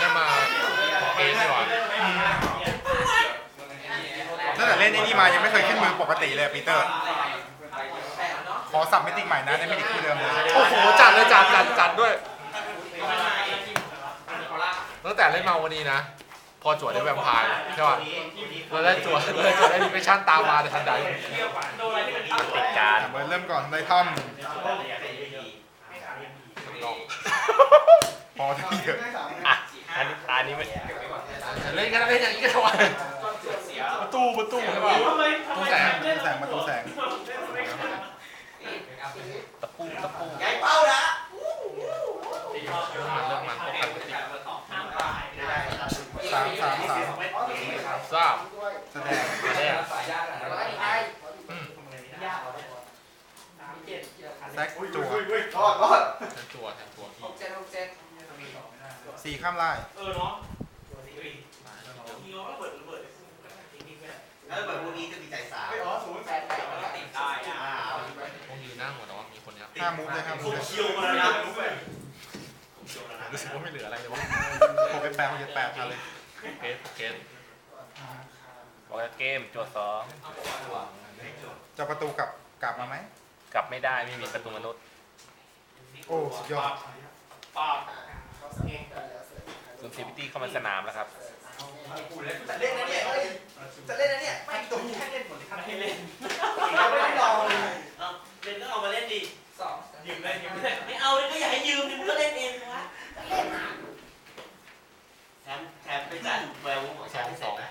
ได้มาเกมดีกว่าตั้งแต่เล่นไอ้นี่มายังไม่เคยขึ้นมือปกติเลยปีเตอร์ ขอสับเมติกใหม่นะได้ไม่ติดคู่เดิมเลยโอ้โหจัดเลยจัดจัดจัดด้วยตั้งแต่เล่นมาวันนี้นะ พอจวดได้แวมไพร์ใช่ป่ะเราได้จวดเราได้จวดแอนิเมชั่นตามมาในทันใดติดการเบิร์ดเริ่มก่อนได้ถ้ำพอที่เถอะ อะอันนี้อันนี้ไม่เล่นกันเล่นอย่างนี้กันทำไมประตูประตูใช่ป่ะประตูแสงแสงมาตัวแสงตะปูตะปู เริ่มมันเริ่มมันป้องกันปฏิ สามสามสาม ทราบ แสดง มาแล้ว อืม แซกจั่ว แทนตัวแทนตัว สี่ข้ามไล่เออเนาะเออแบบพวกนี้จะมีใจสาวติดได้อะพวกนี้หน้าหมดแต่ว่ามีคนเนี้ยห้ามูฟเลยห้ามูผฟมเลยเคียวมาแล้วนะรู้ไหมรู้สึกว่าไม่เหลืออะไรเลยวะหกเป็นแปดหกเจ็ดแปดทันเลยเกสเกสบอกว่าเกมจวดสองจะประตูกลับกลับมาไหมกลับไม่ได้ไม่มีประตูมนุษย์โอ้สุดยอดปาก ซูนซีพิตี้เข้ามาสนามแล้วครับจะเล่นนะเนี่ยเฮ้ยจะเล่นนะเนี่ยไม่ตัวแค่เล่นหมดเลยครับให้เล่นเราไม่ได้ลองเลยเอาเล่นก็เอามาเล่นดิสองยืมเล่นยืมเล่นไม่เอาเลยก็อย่าให้ยืมดิมึงก็เล่นเองวะแถมแถมไปจัดแววของสฉัอนงที่สเสร็อจงนะ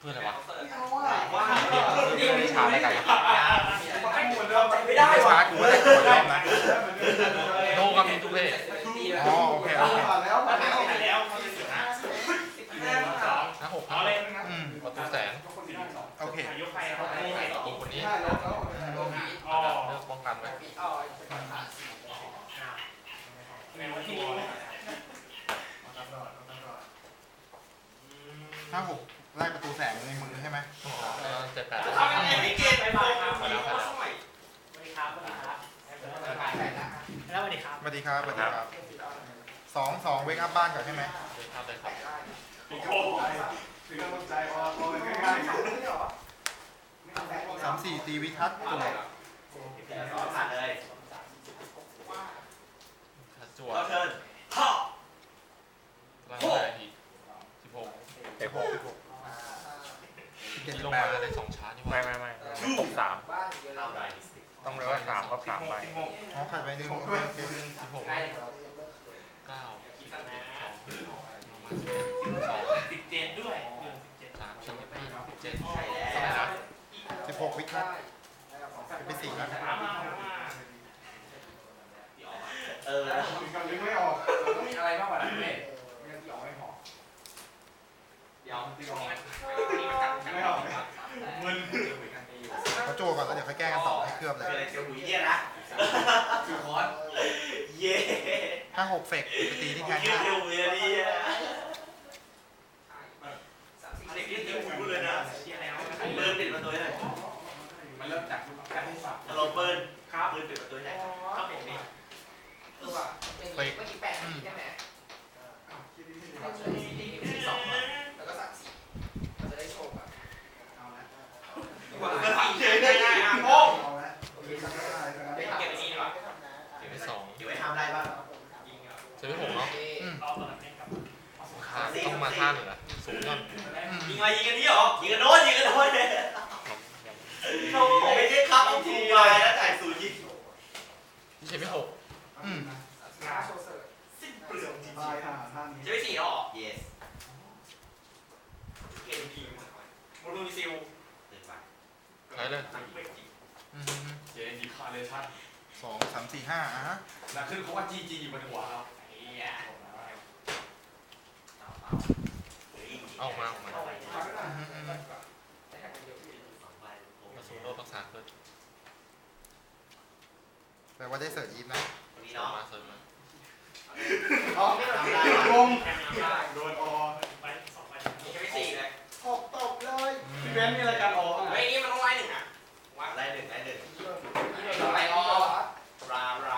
เพื่ออะไรวะว่านี่ไม่ช้าได้กันนะ ไม่ได้ ไม่ช้าวะ กูก็ได้ตัวรอบนะ โนกับมินตูเล่ อ๋อโอเคโอเค แล้วเขาจะเสือนะ นะหก เอาเลย อืม ประตูแสง โอเค ยกไปเอาไป ประตูคนนี้ อ๋อ เลือกป้องกันไว้ ในวันที่ ห้าหกไล่ประตูแสงในมือใช่ไหมอ๋อแล้วเจ็ดแปดทำยังไงไม่เกณฑ์ไปบ้างครับมาแล้วมาแล้วสวัสดีครับสวัสดีครับแล้วสวัสดีครับสวัสดีครับสวัสดีครับสองสองเวกอัพบ้านก่อนใช่ไหมภาพเลยครับโอ้โหสามสี่ตีวิทัศน์ตัว ผ่านเลย จั่วเราเชิญพ่อร่างกายทีสิบหกเตะหกเจ็ดที่ลงแปมาดได้สองชาร์จนี่ไม่ว่าไม่ไม่ตกสามต้องเลยว่าสามก็สามไปอ๋อขาดไปหนึ่งโอเคโอเคสิบหกเก้าสองสอง เฟกไปตีที่แทงเกี่ยวห้าหุยดีอะเด็กนี่เกี่ยวหุยเลยนะเชียร์แล้วเบิร์นปิดประตูให้หน่อยมันเริ่มจากการที่สับเราเบิร์นครับเบิร์นปิดประตูให้หน่อยครับผมนี่เฟกอืมเฉยได้ได้อะโอ้ เก็บอันนี้ดีกว่า เก็บไปสอง อยู่ไว้ทำได้บ้าง เจ็ดไปหกเนาะอืมรอบก่อนนะครับค่าต้องมาท่าหนึ่งอะสูงก่อนอืมยิงมายิงกันนี้เหรอ ยิงกันโน้นยิงกันโน้นเลยโอ้ไม่ใช่ครับต้องถูกไปแล้วจ่ายศูนย์ยิงที่ใช้ไปหกอืมสิ้นเปลืองจริงตายห่าท่านๆจะไม่สี่หรอ yes เกมทีมโมดูซิลเดินไปใช้เลยอืมอืมเจนดีคาร์เลชั่นสองสามสี่ห้าอะฮะนะขึ้นเขาว่าจีจีอยู่บนหัวครับ เอามาออกมาอืมาสูโลกรักษาเกิดแปลว่าได้เสิร์ฟอีฟนะคนนี้เอาเนาะมาเสริมมาอ๋อทำได้ลงโดนออไปสองไปจะไม่สี่เลยหกตบเลยพี่เบนมีรายการออเฮ้นี่มันต้องไล่หนึ่งอะไล่หนึ่งไล่หนึ่งไรออ ไร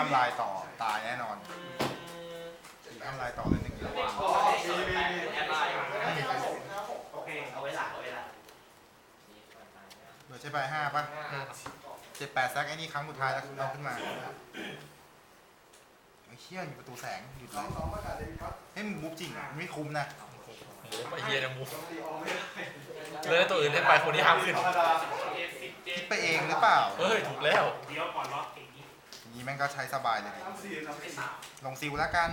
ข้ามลายต่อตายแน่นอนตีข้ามลายต่อเลยหนึ่งกิโลอ๋อมีมีมีแอดไลน์โอเค เอาไว้หลังเอาไว้หลังโดยใช้ใบห้าป่ะเจ็ดแปดแซกไอ้นี่ครั้งสุดท้ายแล้วเราขึ้นมาไอ้เชี่ยมีประตูแสงหยุดเลยเฮ้ยมึงมุกจริงอะไม่คุ้มนะโอ้ไอ้เฮียนะมูเลยตัวอื่นให้ไปคนที่ห้ามขึ้นคิดไปเองหรือเปล่าเฮ้ยถูกแล้วเดี๋ยวก่อนล็อกอย่าง นี้อย่างนี้แม่งก็ใช้สบายเลยดิลงซิลแล้วกัน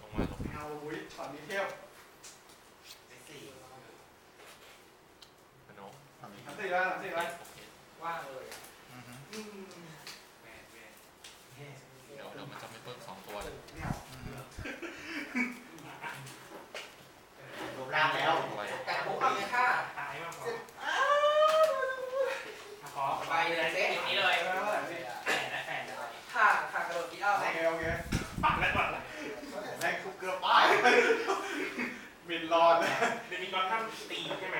ลงมาลงไม่สี่มาโน้ทำอีกโอเคว่างเลยอือฮึเดี๋ยวเดี๋ยวมันจะไม่เพิ่มสองตัวเลยอือฮึ รวมร่างแล้ว อะไร แต่ผมเอาค่า ตายมากกว่าขอไปเลยเซ็ตนี้เลยแปดและแปดเลย ค่า ค่ากระโอเคปักเอาปักแล้วก่อนเลยเกือบตายมินรอนเลยเดี๋ยวมีก้อนท่านตีใช่ไหม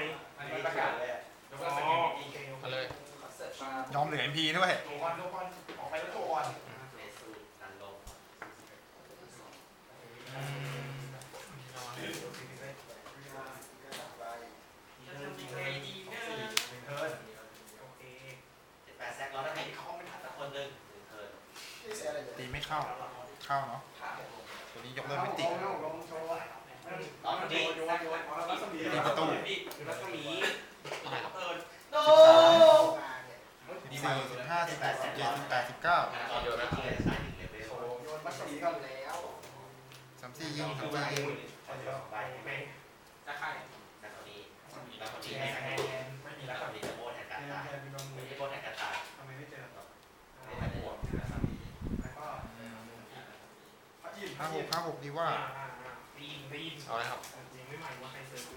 ประกาศเลยอ๋อโอเคเอาเลยเสิร์ฟมายอมเหลือ MP ด้วยตัวอ่อนตัวอ่อนออกไปแล้วตัวอ่อนเอซูนันลง อืม โอเค เจ็ดแปดแซกร้อนแล้วให้เข้าไม่ทันสักคนหนึ่งหนึ่งเทิร์น ตีไม่เข้า เข้าเนาะตัวนี้ยกเลิกไม่ติดอ๋อดีตีประตูรัศมีอะไรครับ โอ้ สี่สิบห้าสิบแปดสิบเจ็ดสิบแปดสิบเก้า เยอะนะ ใช้หนึ่งเลเวล มาสีกันแล้ว สามสี่ยิงสามสี่ยิง ไป ไป จะใคร แต่คนนี้แล้วคนนี้ให้คะแนนไม่มีแล้วคนนี้จะโบนแทนการตายไม่ใช่โบนแทนการตายไม่ใช่บวก ห้าหกห้าหกดีว่า ตีนตีน เอาเลยครับ ยังไม่ใหม่ว่าใครเซิร์ฟ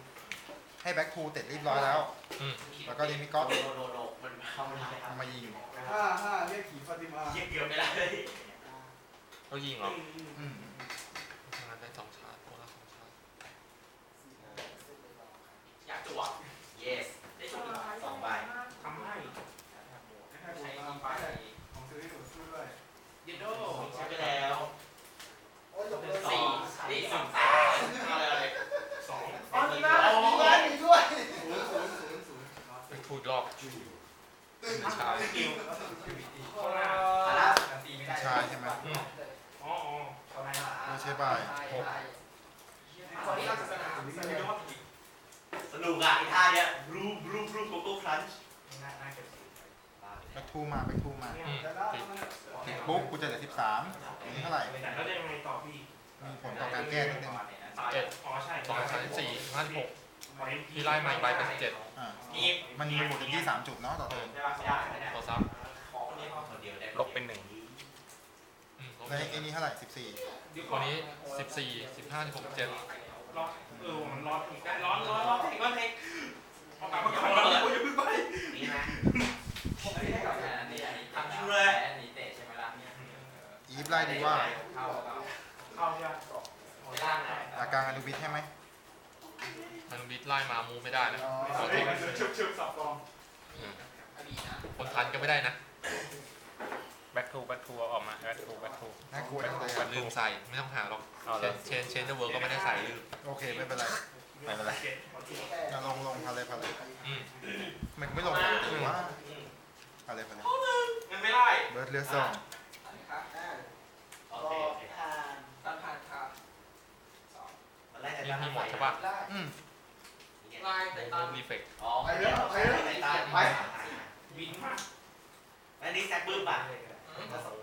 ให้แบ็คทูเสร็จเรียบร้อยแล้ว อืม แล้วก็เดมิกอส โดโดโดมันเข้าไม่ได้ครั เอา บ มายิง ห้าห้าเรียกขี่ฟาติมา เยี่ยเกือบไม่ได้เลย เขายิงเหรออืมทำงานได้สองชาร์จตัวละสองชาร์จอยากจั่ว yes ได้ชุดสองใบทำให้ให้ผมตามไปของซื้อให้หนูซื้อด้วยเดโดใช้ไปแล้วโอ้ยหลบเลยสี่นี่สองแสนอะไรอะไรสองอ๋อมีบ้านมีบ้านมีด้วยศูนย์ศูนย์ศูนย์ศูนย์ไปพูดรอบชาร์จกิวอะไรชายใช่ไหม อืม อ๋ออ๋ออะไร โดยใช้บ่ายหกคนนี้เราจะสนามสนุกอะอีท่าเนี้ยบลูบลูบลูโกโก้ครันช์น่าน่าเก็บสีแบ็คทูมาแบ็คทูมาอืมแต่ละติดติดปุ๊บกูจะเหลือสิบสามนี่เท่าไหร่แต่ก็ได้ยังไงต่อพี่มีผลต่อการแก้นิดนึงเจ็ดอ๋อใช่สองชาร์จสี่ห้าสิบหกพี่ไล่มาอีกใบเป็นสิบเจ็ดอ่านี่มันมีบวกอยู่ที่สามจุดเนาะต่อเทิร์นไม่ได้ไม่ได้ตัวซับของคนนี้เอาคนเดียวได้ลบเป็นหนึ่ง อืมแล้วไอ้นี่เท่าไหร่สิบสี่วันนี้สิบสี่สิบห้าสิบหกสิบเจ็ดร้อนเออมันร้อนอีกได้ร้อนร้อนร้อนเทคร้อนเทคเอากลับมาก่อนนี่นะทำชูเลยอันนี้เตะใช่ไหมล่ะอีฟไล่ดีว่าเข้าเข้าเข้าใช่ไหมล่างไหนจากกลางอนุบิทให้ไหมทางบิดไล่มามูไม่ได้นะเฮ้ยชุบชุบสับกองอืมอดีนะคนทันก็ไม่ได้นะ แบ็คทูแบ็คทูออกมาแบ็คทูแบ็คทู น่ากลัวจังเลยมัอะนลืมใส่ไม่ต้องหาหรอกเอาเชเลยนเชนเชนเดอร์เวิร์ก็ไม่ได้ใส่ลืมโอเคไม่เป็นไรไม่เป็นไรเอาลงลงพาเลยพาเลยอืมมันไม่ลงหรอกหรือว่าพาเลยพาเลยมันไม่ได้ เบิร์ดเลือดสองครับโอเคโอเคตันผ่านครับตอนแรกจะนี่มีหมดใช่ปะไล่อืมไล่แต่ตันรีเฟกอ๋อไปแล้วไปแล้วไปไปวินมากแล้วนี่แซกบึ้มป่ะ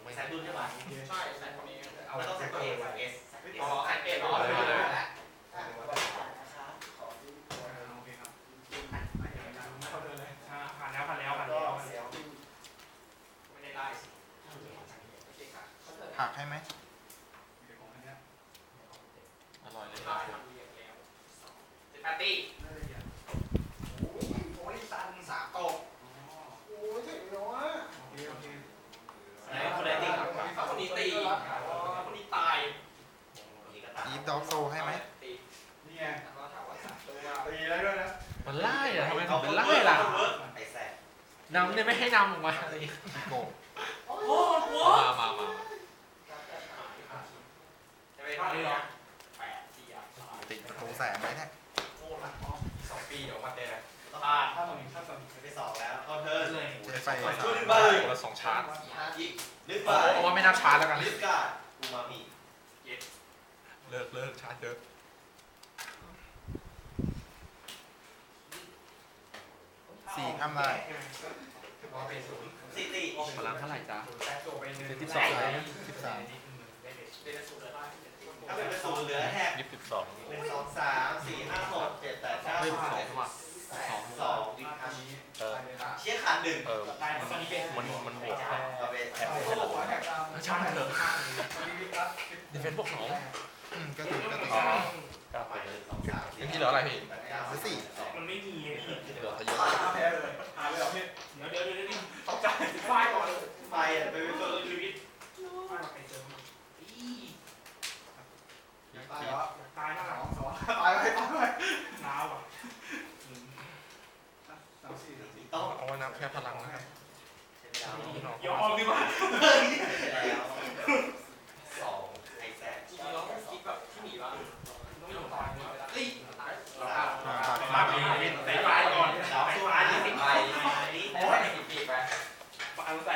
ไม่แซกบึ้มใช่ป่ะใช่ใส่คนนี้เอาไม่ต้องแซกตัวเองแซกเอสอ๋อใครเปลี่ยนอ๋อเลยแล้วโอเคครับผ่านแล้วผ่านแล้วผ่านแล้วไม่ได้ไล่โอเคค่ะหักให้ไหมเดี๋ยวของอันเนี้ยอร่อยเลยปาร์ตี้ ดอกโซให้ไหมนี่ไงตีแล้วด้วยนะมันไล่อะทำไมมังเป็นไล่ล่ะไอ้แสบนำเนี่ยไม่ให้นำออกมาโกโอ้โหมามามาจะไปทำหรอแปดสี่อ่ติดประตูแสบไหมเนี่ยสองปีออกมาเตะนะผ่านถ้ามึงถ้ามึงไปสองแล้วก็เธอเลยไฟช่วยดึงบ้ายคนละสองชาร์จนึกไปเอาว่าไม่น่าชาร์จแล้วกันลึกกาอูมามิ เลิกเลิกชาร์จเยอะสี่ข้ามได้สิติพลังเท่าไหร่จ๊ะสิบสองสิบสามถ้าเป็นศูนย์เหลือแท็กยี่สิบสองหนึ่งสองสามสี่ห้าหกเจ็ดแปดเก้าเฮ้ยสิบสองเอ็ดว่ะสองสองเออเชี่ยขาดหนึ่งเออมันมันบวกแค่เอาไปแท็กช่างมันเถอะดิเฟนบวกสอง อืมก็ถือก็ถือก้าไปหนึ่งสองสามสี่ยังที่เหลืออะไรพี่แปดเก้าหรือสี่มันไม่มีไงพี่เหลือเยอะแพ้เลยหายเลยเหรอพี่เดี๋ยวเดี๋ยวเดี๋ยวนี่ตกใจไฟก่อน ไฟอะไปเป็นเจตัวอชีวิตใครเจอ ตายแล้ว ตายมาก สองสองตายไปตายไป น้าวอะ สามสี่ โต๊ะ เอาไว้นับแค่พลังนะครับ เดี๋ยวออกดีกว่า แล้วสองไอแซด เราต้องคิดแบบที่หนีบ้างต้องอยู่ต่อเฮ้ย สาม อ่าบัตร มา มา ปีนใส่ไฟก่อน สามตัวอันนี้สิบใบนี่ โอ้ยปีกไป มาอันใส่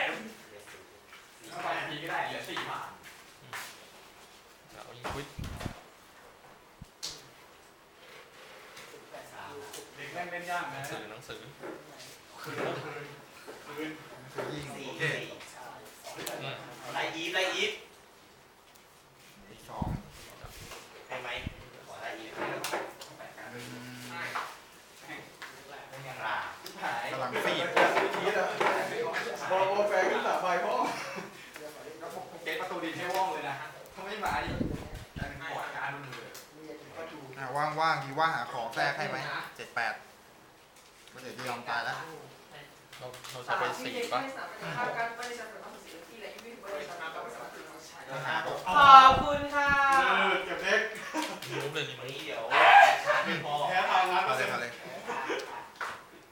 สองทีก็ได้เหลือสี่บาท เอายิงควิด เด็กแม่งเล่นยากหนันะงสือหนังสือคืนคือยิงสี่โอเคอืมไล่อีฟไล่อีฟสองให้ไหมขอไล่อีฟอืมราหายพลังฟีดทีละบอลบอลแฟร์ขึ้นสามใบพ่อเก็ตประตูดีเทว่องเลยนะถ้าไม่มาดิการกดการมันเลยอ่าว่างๆดีว่าหาของแทรกให้ไหมเจ็ดแปด ก็เดี๋ยวจะยอมตายแล้วเราเราจะไปสี่ป่ะห้าหก ขอบคุณค่ะ เก็บเล็ก รู้เลยนี่ นี้เดี๋ยวชาร์จไม่พอ แพ้ทางร้าน มา เปอร์ เล เซ็ ย นต์ มาเลย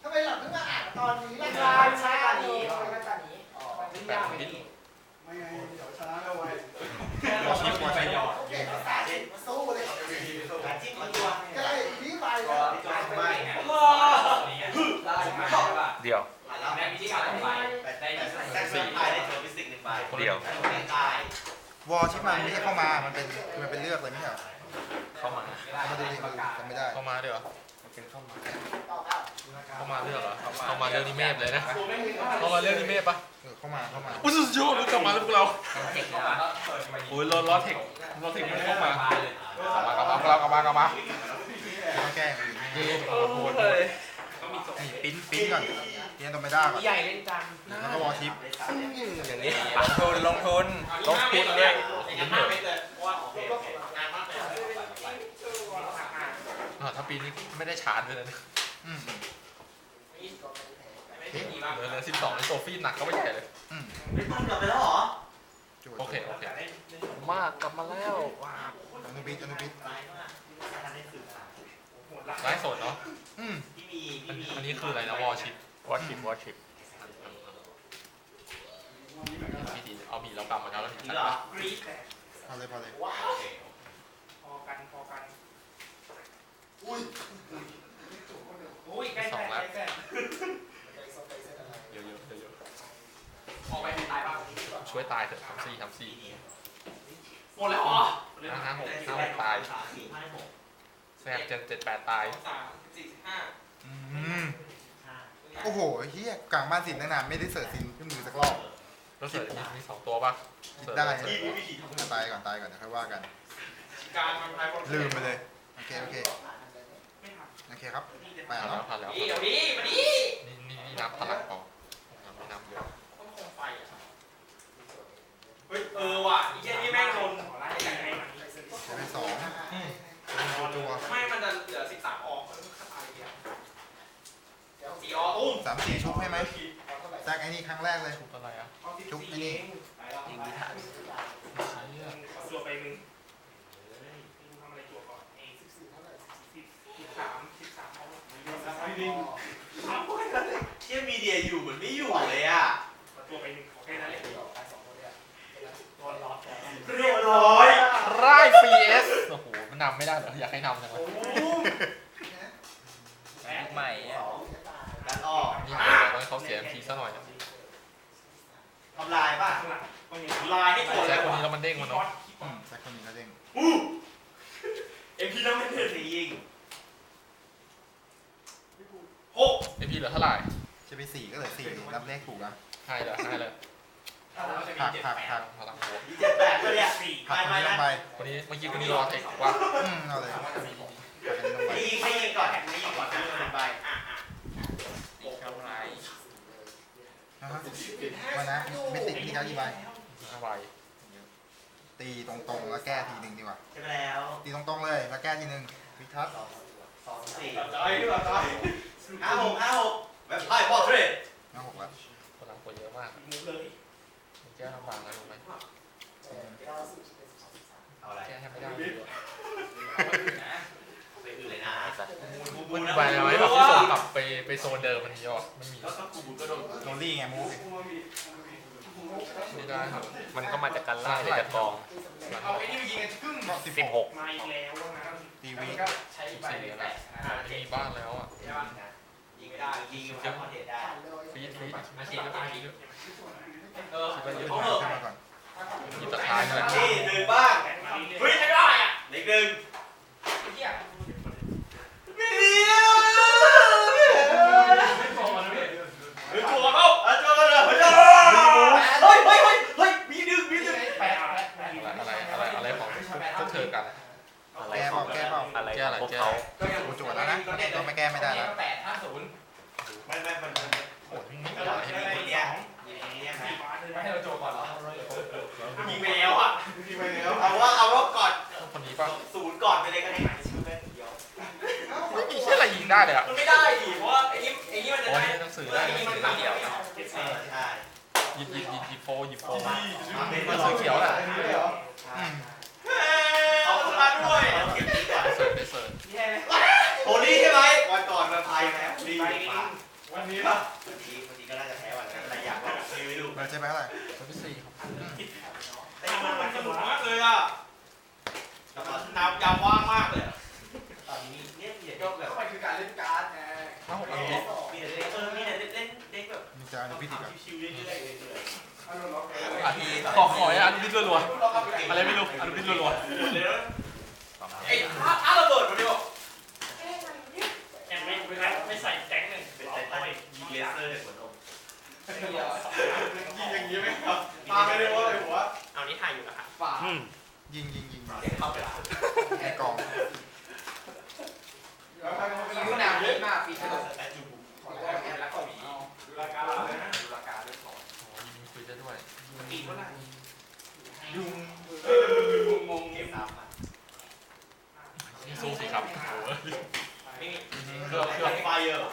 ทำไมหลับเพิ่งมาอ่านตอนนี้ล่ะ ใช่ตอนนี้ตอนนี้ แปดบิต ไม่ไงเดี๋ยวชนะแล้วไว้ วอชิปวอชิป เก่งภาษาเด็กมาสู้เลย การจิ้มของตัว ก็เลยนี่ไป ก็ที่ตัวไม่ เดี๋ยว แล้วแม่พิธีการไปได้แท็กซี่ไปได้เจอฟิสิกส์หนึ่งใบ เดี๋ยว ไม่ตาย วอ ชิปมันไม่ใช่เข้ามา มันเป็นมันเป็นเลือกเลยไม่ใช่เหรอเข้ามาเอามาดูดิดูจำไม่ได้เข้ามาเดี๋ยวมันเป็นเข้ามาต่อครับเข้ามาเลือกเหรอเข้ามาเลือกนิเมศเลยนะเข้ามาเลือกนิเมศปะเออเข้ามาเข้ามาอุ้ยสุดยอดเลยกลับมาแล้วพวกเราเด็กเข้ามาโอ้ยรอรอเทครอเทคมันเข้ามากลับมากลับมากลับมากลับมาต้องแก้อื่นเย่โอ้โหนี่ปิ้นปิ้นก่อน เรียนตัวไม่ได้ก่อนใหญ่เล่นจังแล้วก็วอชิปอย่างนี้ลงทุนลงทุนลงทุนด้วยอ่าถ้าปีนี้ไม่ได้ชาร์จเลยนะอืมเหลือเหลือสิบสองในโซฟี่หนักก็ไม่ใหญ่เลยอืมไม่ต้องกลับไปแล้วเหรอจุดโอเค โอเค มากกลับมาแล้วอนุบิดอนุบิดไลฟ์สดเนาะอืมพี่มีอันพี่มีอันนี้คืออะไรนะวอชิปวอชิป วอชิปพี่ดีเอามีเรากลับมาแล้วเราถึงนี่ใช่เหรอปะกรีดพอเลยพอเลยพอกันพอกันอุ้ยอุ้ยใกล้ใกล้ใกล้ใกล้เยอะเยอะเยอะเยอะออกไปตายบ้างช่วยตายเถอะทำสี่ทำสี่หมดแล้วอ๋อห้าห้าหกห้าหกตายสี่ห้าหกแซบเจ็ดเจ็ดแปดตายสามสี่สิบห้าอืม อ้โหเฮียกลางบ้านสินตั้งนานไม่ได้เสิร์ชสินขึ้นมือสักรอบ แล้วเสิร์ฟมีมีสองตัวป่ะคิดได้ เสิร์ฟตายก่อนตายก่อนเดี๋ยวค่อยว่ากัน การทำลายคนลืมไปเลย โอเค โอเคไม่ทันโอเคครับ ไปผ่านแล้แล้ววผ่านแล้วนี่เดี๋ยวนี้มาดินี่นี่นี่นับพลังพอไม่นับเยอะต้องคงไฟอะเฮ้ย เออว่ะไอ้เหี้ยนี่แม่งโดนขอไล่ใกล้ใกล้หน่อยใช้ไปสองอืมตัวไม่ มันจะเหลือสิบสามออกเออตายเดียว สี่ออกตุ้มสามสี่ชุบให้ไหมแซกไอ้นี่ครั้งแรกเลย ชุบอะไรอะชุบไอ้นี่ยิงที่ฐานเชี่ย จัวไปหนึ่งทำอะไรจัวก่อนเองสิบสิบสามสิบสามเอา สามคน เชี่ยมีเดียอยู่เหมือนไม่อยู่เลยอะ จัวไปหนึ่งขอแค่นั้นแหละ เรียบร้อย ไร่ฟรีเอสโอ้โหมันนำไม่ได้เหรออยากให้นำจังเลย ใหม่ การออก นี่หาเดี๋ยวให้เขาเสียทีซะหน่อยอะ ทำลายป่ะ ข้างหลัง คน ลายให้ตัว ใช้คนนี้แล้วมันเด้งมันเนาะ อืมแต่คนนี้ก็เด้ง เอ็มพีแล้วไม่เท่สียิงหก ไอพี่ เหลือเท่าไหร่จะไปสี่ก็เหลือสี่นับเลขถูกอะให้เลยให้เลยหักหักหักพลังโหดเจ็ดแปดก็เนี่ยสี่หักคนนี้ลงไปคนนี้เมื่อกี้คนนี้รอเทคว่าอืมเอาเลยหักคนนี้ลงไปให้ยิงให้ยิงก่อนให้ยิงก่อนนะเป็นใบกำไรนะฮะมานะไม่ติดที่เขากี่ใบห้าใบตีตรงๆแล้วแก้ทีหนึ่งดีกว่า ใช่ไหมแล้วตีตรงๆเลยแล้วแก้ทีหนึ่งพิทัศน์สองสี่ตายดีกว่าตาย ห้าหกห้าหกแบบไพ่พอเทรดห้าหกแล้วพลังโหดเยอะมากมุกเลยมันแก้ลำบากนะรู้ไหมเอาอะไรแก้แทบไม่ได้เลยไปอื่นเลยนะมันไปแล้วไหมแบบที่ส่งกลับไปไปโซนเดิมมันนี้หรอไม่มีแล้วก็กูก็โดนโรลลี่ไงมูฟไม่ได้ครับมันก็มาจากการล่าในจากกองเอาไอ้นี่ไปยิงกันครึ่งก็สิบสิบหหกกมาอีกแล้วนะตีวีใช้ใบสี่แล้วไม่มีบ้านแล้วอะ ยิงไม่ได้ยิงแค่พอเทรดได้ฟีดฟีดมาฉีดก็ไปเออขึ้นมาก่อนหยิบตะคายนั่นแหละนี่หนึ่งบ้างเฮ้ยไม่ได้อะเด็กหนึ่ วันนี้ป่ะวันนี้วันนี้ก็น่าจะแพ้วันนั้นอะไรอยากบอกไม่รู้เราใช่ไหมเท่าไหร่ไปไปสี่ครับแต่มันมันสนุกมากเลยอะน้ำยำว่างมากเลยตอนนี้เนี่ยมีแต่ก็แบบมันคือการเล่นการ์ดไงห้าหกมีอันนี้แต่เล่นเออมีแต่เล่นเล่นแบบมีจานพิธีกับชิวๆเรื่อยๆเลยเอาโดนล็อกเลยอันนี้ขอขออันนี้รัวๆอะไรไม่รู้อันนี้รัวไอ้ถ้าถ้าระเบิดมันดิบอก ยังไม่ไม่ใส่แจ็คหนึ่ง เป็น เอา ใจ ไป ใต้ยิง เลเซอร์จากหัวนมยิงอย่างนี้ไหมครับมาไม่ได้ว่าเลยหัวเอานี้ถ่ายอยู่นะครับฝ่าอืมยิงยิงยิงเข้าไปละในกองแล้วถ้าเขามีไม่ผู้รู้นำเยอะมากปีนี้แต่จูบขอแล้วแกแล้วก็มีดูราคาเลยนะดูราคาด้วยของๆยิงคุยได้ด้วยอีกเท่าไหร่ยุงงงเก็บสามพันสู้สิครับไม่มีเครื่องเครื่องไฟเออร์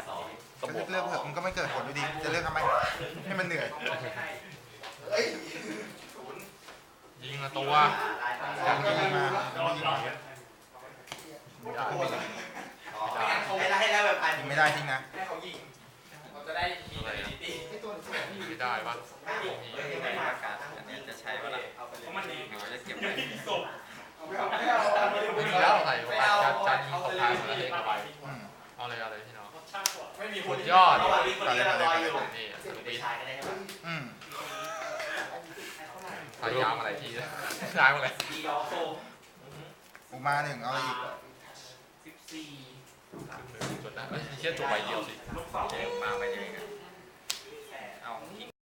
อเมื่อวานสามไม่ละมึงโอ้โหอะไปวันโฮลี่แล้วเรียนดูเขาบอกว่าเรียนโทรโอเคไม่ไม่มาแล้วว่ารอไปชั่วโมงกว่าก็เทิร์นจั่วจั่วมันต้องบังคับบาดูไว้หลังด้วยพลังก็ได้ยิงจากนายชายยิงนายชายยิงจากนายชายแล้วชายสามสิบสี่ใบเลยเหรอแย่แล้วมันจะก็เทิร์นก็เทิร์นเจ็ดแปดทิ้งจั่วแพ้แล้วครับสี่วันไม่ก็ไล่แบบไม่เอาอาบีอ๋อว้าวเจ็ดแปดทิ้งจั่วมันต้องมีโคลี่เยอะๆใช่ป่ะมันต้องเลือกแบบเนี้ยก็ก็บวกเลือกเถอะมันก็ไม่เกิดผลอยู่ดี จะเลือกทำไม ให้มันเหนื่อยยิงละตัวอยากยิงมาไม่ยิงมาให้ได้ให้ได้แบบพันยิงไม่ได้ทิ้งนะให้เขายิงเราจะได้มีเอลิตี้ไม่ได้ปะอันนี้จะใช้เวลาเพราะมันดีเราจะเก็บยัไว้งไม่มีศพเอาไม่เอาไม่เอาเอาไม่ไม่มีเอาแล้วใส่ประมาณการยิงของทางอะไรเข้าไปอืม คสุนดยอดระหว่างนี้คนนี้กำลังรออยู่นี่สไปวิตชายกันได้ใช่ป่ะอืมพยายามอะไรทีย้ายมาเลยดีออโซอุมาหนึ่งเอาอะไรอีกสิบสี่จดได้เอ้ยเชี่ยจบใบเดียวสิลูกสองมาไปยังไง